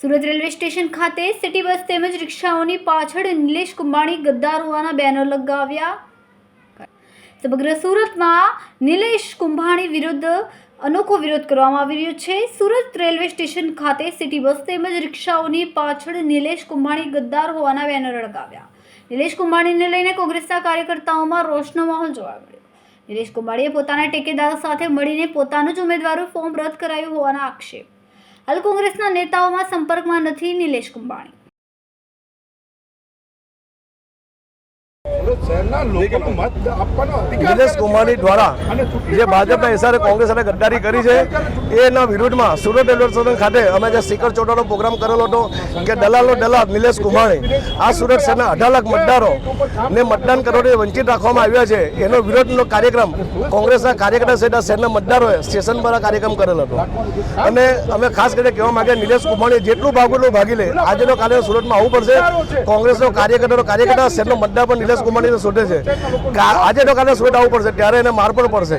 Surat railway station ખાતે city bus તેમજ રિક્ષાઓની પાછળ નિલેશ કુંભાણી ગદ્દાર હોવાના બેનર લગાવ્યા. સમગ્ર સુરતમાં નિલેશ કુંભાણી વિરુદ્ધ અનોખો વિરોધ કરવામાં આવી રહ્યો છે. સુરત રેલવે સ્ટેશન ખાતે સિટી બસ તેમજ રિક્ષાઓની પાછળ નિલેશ કુંભાણી ગદ્દાર હોવાના બેનર લગાવ્યા. નિલેશ કુંભાણીને લઈને કોંગ્રેસના કાર્યકર્તાઓમાં રોષનો માહોલ જોવા મળ્યો. નિલેશ કુંભાણીએ પોતાના ટેકેદારો સાથે મળીને પોતાનું જ ઉમેદવારો ફોર્મ રદ કરાયું હોવાના આક્ષેપ. હાલ કોંગ્રેસના નેતાઓમાં સંપર્કમાં નથી નિલેશ કુંભાણી. નિલેશ કુમારની દ્વારા જે ભાજપના હિસારે કોંગ્રેસ અને ગદ્દારી કરી છે એના વિરોધમાં સુરત રેલવે ખાતે અમે જે સ્ટીકર ચોટાનો પ્રોગ્રામ કરેલો હતો કે દલાલનો દલાલ નિલેશ કુમાણી આ સુરત શહેરના અઢાર લાખ મતદારો ને મતદાન કરવાથી વંચિત રાખવામાં આવ્યા છે. એનો વિરોધનો કાર્યક્રમ કોંગ્રેસના કાર્યકર્તા સહિત શહેરના મતદારોએ સ્ટેશન પર આ કાર્યક્રમ કરેલો હતો. અને અમે ખાસ કરીને કહેવા માંગે નિલેશ કુમાણી જેટલું ભાગવું એટલું ભાગી લે આજનો કાર્ય સુરતમાં આવવું પડશે. કોંગ્રેસનો કાર્યકર્તાનો કાર્યકર્તા શહેરનો મતદાર પણ નિલેશ કુમાણીને શોધે છે. આજે તો કાલે સુરત આવવું પડશે ત્યારે એને માર પણ પડશે.